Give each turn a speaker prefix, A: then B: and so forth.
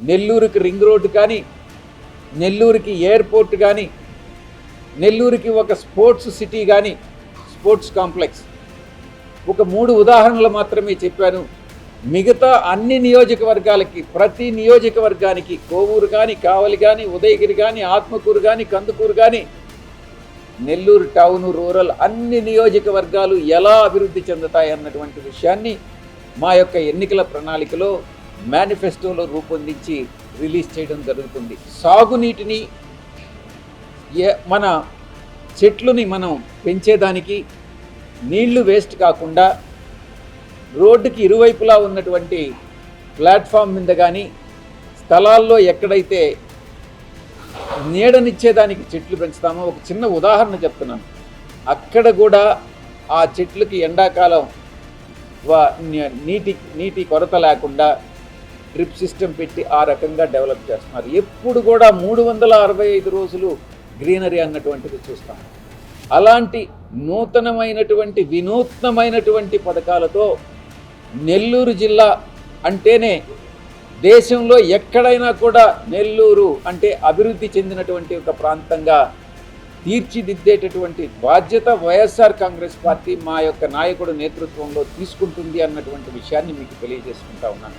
A: నెల్లూరుకి ring road కానీ నెల్లూరుకి ఎయిర్పోర్ట్ కానీ నెల్లూరుకి ఒక స్పోర్ట్స్ సిటీ కానీ స్పోర్ట్స్ కాంప్లెక్స్. ఒక మూడు ఉదాహరణలు మాత్రమే చెప్పాను. మిగతా అన్ని నియోజకవర్గాలకి ప్రతి నియోజకవర్గానికి కోవూరు కానీ కావలి కానీ ఉదయగిరి కానీ ఆత్మకూరు కానీ కందుకూరు కానీ నెల్లూరు టౌన్ రూరల్ అన్ని నియోజకవర్గాలు ఎలా అభివృద్ధి చెందుతాయి అన్నటువంటి విషయాన్ని మా యొక్క ఎన్నికల ప్రణాళికలో మేనిఫెస్టోలో రూపొందించి రిలీజ్ చేయడం జరుగుతుంది. సాగునీటిని ఏ మన చెట్లుని మనం పెంచేదానికి నీళ్ళు వేస్ట్ కాకుండా రోడ్డుకి ఇరువైపులా ఉన్నటువంటి ప్లాట్ఫామ్ మీద కానీ స్థలాల్లో ఎక్కడైతే నీడనిచ్చేదానికి చెట్లు పెంచుతామో ఒక చిన్న ఉదాహరణ చెప్తున్నాను. అక్కడ కూడా ఆ చెట్లకి ఎండాకాలం వా- నీటి నీటి కొరత లేకుండా డ్రిప్ సిస్టమ్ పెట్టి ఆ రకంగా డెవలప్ చేస్తున్నారు. ఎప్పుడు కూడా మూడు వందల అరవై ఐదు రోజులు గ్రీనరీ అన్నటువంటిది చూస్తాం. అలాంటి నూతనమైనటువంటి వినూత్నమైనటువంటి పథకాలతో నెల్లూరు జిల్లా అంటేనే దేశంలో ఎక్కడైనా కూడా నెల్లూరు అంటే అభివృద్ధి చెందినటువంటి ఒక ప్రాంతంగా తీర్చిదిద్దేటటువంటి బాధ్యత వైఎస్ఆర్ కాంగ్రెస్ పార్టీ మా యొక్క నాయకుడు నేతృత్వంలో తీసుకుంటుంది అన్నటువంటి విషయాన్ని మీకు తెలియజేసుకుంటా ఉన్నాను.